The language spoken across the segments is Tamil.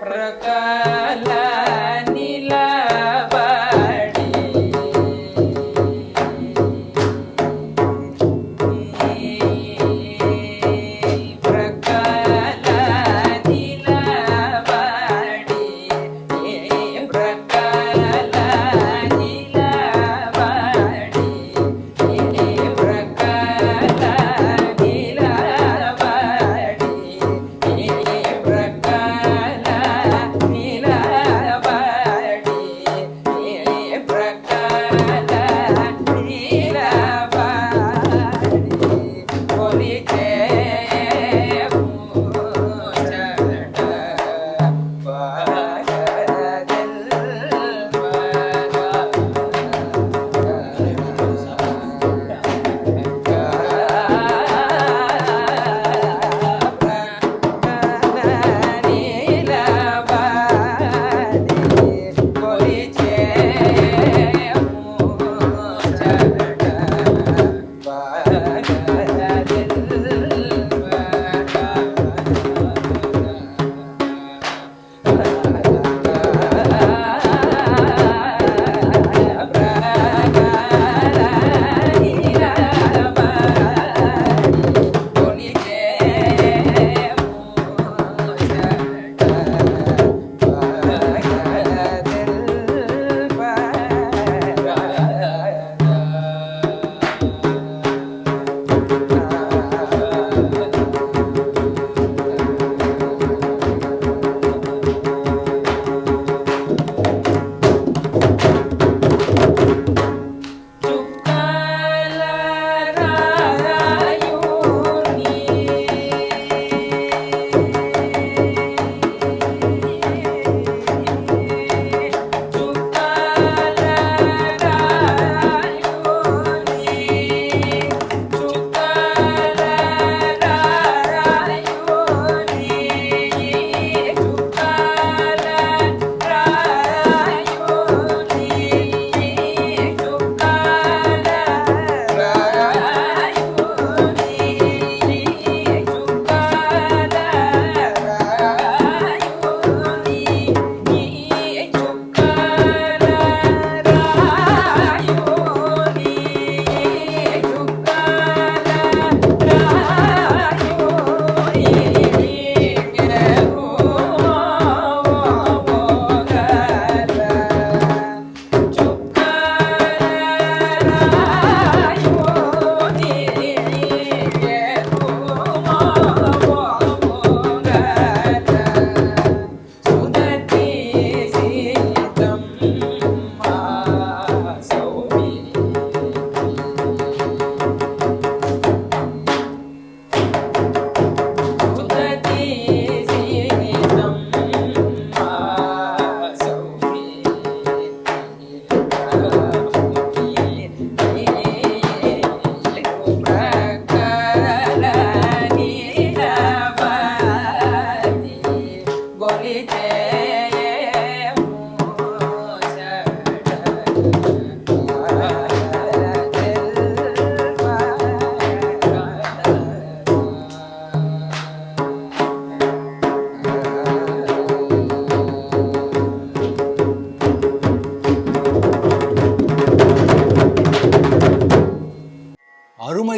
ಪ್ರಕಾಲ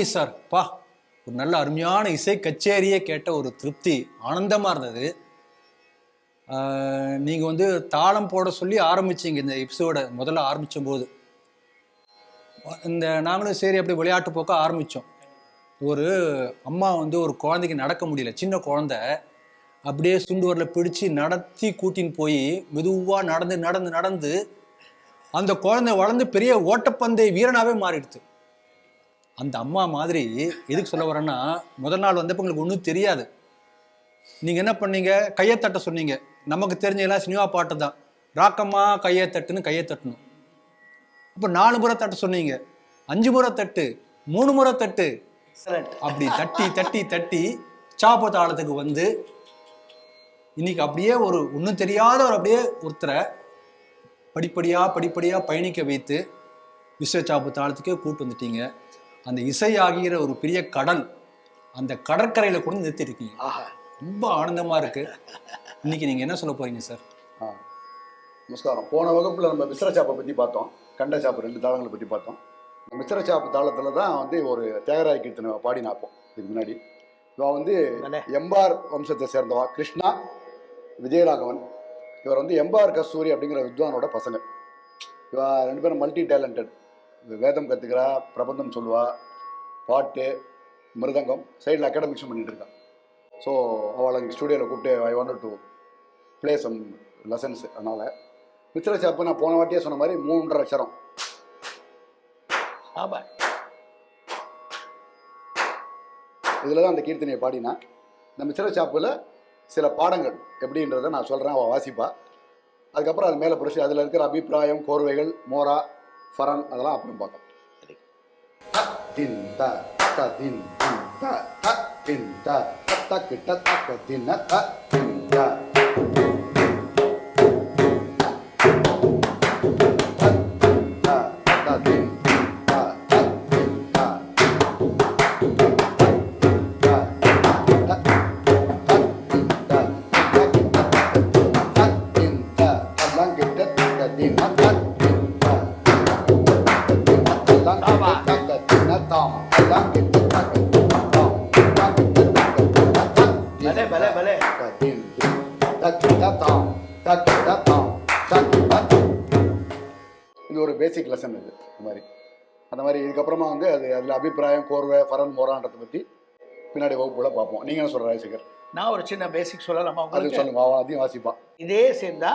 அருமை சார் பா ஒரு நல்ல அருமையான இசை கச்சேரியே கேட்ட ஒரு திருப்தி ஆனந்தமா இருந்தது. நீங்கள் வந்து தாளம் போட சொல்லி ஆரம்பிச்சீங்க இந்த எபிசோட முதல்ல ஆரம்பிச்ச போது இந்த நாங்களும் சரி அப்படி விளையாட்டு போக்க ஆரம்பித்தோம் ஒரு அம்மா வந்து ஒரு குழந்தைக்கு நடக்க முடியல சின்ன குழந்த. அப்படியே சுண்டுவரில் பிடிச்சு நடத்தி கூட்டின்னு போய் மெதுவாக நடந்து நடந்து நடந்து அந்த குழந்தை வளர்ந்து பெரிய ஓட்டப்பந்தய வீரனாகவே மாறிடுது அந்த அம்மா மாதிரி எதுக்கு சொல்ல வரேன்னா முதல் நாள் வந்தப்ப உங்களுக்கு ஒன்றும் தெரியாது. நீங்க என்ன பண்ணீங்க? கையை தட்ட சொன்னீங்க. நமக்கு தெரிஞ்ச எல்லாம் சினிமா பாட்டு தான். ராக்கம்மா கையை தட்டுன்னு கையை தட்டணும். அப்போ நாலு முறை தட்ட சொன்னீங்க. அஞ்சு முறை தட்டு மூணு முறை தட்டு. அப்படி தட்டி தட்டி தட்டி சாப்ப தாளத்துக்கு வந்து இன்னைக்கு அப்படியே ஒரு ஒன்றும் தெரியாத ஒரு அப்படியே ஒருத்தரை படிப்படியா படிப்படியா பயணிக்க வைத்து விஸ்வச்சாப்பு தாளத்துக்கே கூட்டு வந்துட்டீங்க. அந்த இசை ஆகிற ஒரு பெரிய கடல் அந்த கடற்கரையில கூட நிறுத்திருக்கீங்க. ஆஹா. ரொம்ப ஆனந்தமா இருக்கு. இன்னைக்கு நீங்கள் என்ன சொல்ல போறீங்க சார்? ஆ. நமஸ்காரம். போன வகுப்பில் நம்ம மிஸ்ர சாப்பை பற்றி பார்த்தோம். கண்ட சாப்பு ரெண்டு தாளங்களை பற்றி பார்த்தோம். இந்த மிஸ்ர சாப்பு தாளத்தில் தான் வந்து ஒரு தியாகராய கீர்த்தனை பாடி நாப்போம் இதுக்கு முன்னாடி. இவன் வந்து. எம்பார் வம்சத்தை சேர்ந்தவா. கிருஷ்ணா விஜயராகவன். இவர் வந்து எம்பார் கஸ்தூரி அப்படிங்கிற வித்வானோட பசங்க. இவ ரெண்டு பேரும் மல்டி டேலண்டட் வேதம் கற்றுக்கிறா பிரபந்தம் சொல்லுவா பாட்டு மிருதங்கம் சைடில் அகாடமிக்ஸும் பண்ணிட்டு இருக்கா. ஸோ அவளை ஸ்டூடியோவில் கூப்பிட்டு I wanted to play some lessons அதனால் மித்திர சாப்பு நான் போன வாட்டியே சொன்ன மாதிரி மூன்றரை அக்ஷரம் ஆமா. இதில் தான் அந்த கீர்த்தனையை பாடினா. இந்த மித்திர சாப்பில் சில பாடங்கள் எப்படின்றத நான் சொல்கிறேன் அவள் வாசிப்பா. அதுக்கப்புறம் அது மேலே புடிச்சு அதில் இருக்கிற அபிப்பிராயம் கோர்வைகள் மோரா ஃபரன் அதெல்லாம் அப்புறம் பார்க்கலாம். தின் த தின் தின் தின் த தக்க தின்ன த தின் த லெசன் இது இந்த மாதிரி. அந்த மாதிரி இதுக்கப்புறமா வந்து அது அதில் அபிப்பிராயம் கோர்வை ஃபரன் மோரான்றதை பற்றி பின்னாடி வகுப்புல பார்ப்போம். நீங்கள் என்ன சொல்கிற ராஜசேகர்? நான் ஒரு சின்ன பேசிக் சொல்லலாமா அது சொல்லுங்க அவன் அதையும் வாசிப்பான். இதே சேர்ந்தா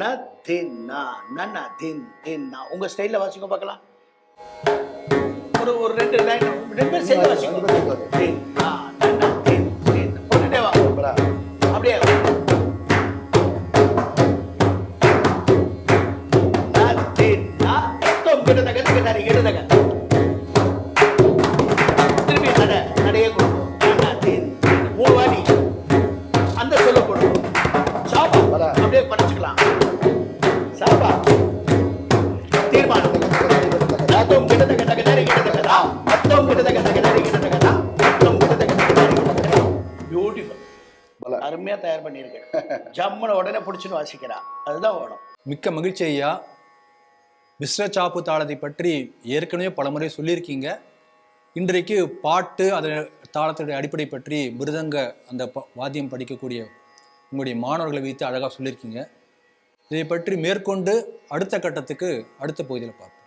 ந தின் நா நன்ன தின் தின் நா உங்க ஸ்டைல்ல வாசிங்க பார்க்கலாம். ஒரு ஒரு ரெண்டு லைன் ரெண்டு பேரும் சேர்ந்து வாசிங்க ரெண்டு அப்படியே படிச்சுக்கலாம் சாப்பா. தீர்மானம். மத்தம் பியூட்டிஃபுல் தயார் பண்ணியிருக்கேன். ஜம்முன உடனே பிடிச்சுன்னு வாசிக்கிறா. அதுதான் வேணும் மிக்க மகிழ்ச்சி ஐயா. மிஸ்ர சாப்பு தாளத்தை பற்றி ஏற்கனவே பலமுறை சொல்லியிருக்கீங்க. இன்றைக்கு பாட்டு அதில் தாளத்துடைய அடிப்படை பற்றி மிருதங்க அந்த வாத்தியம் படிக்கக்கூடிய உங்களுடைய மாணவர்களை வைத்து அழகாக சொல்லியிருக்கீங்க. இதை பற்றி மேற்கொண்டு அடுத்த கட்டத்துக்கு அடுத்த பகுதியில் பார்ப்போம்.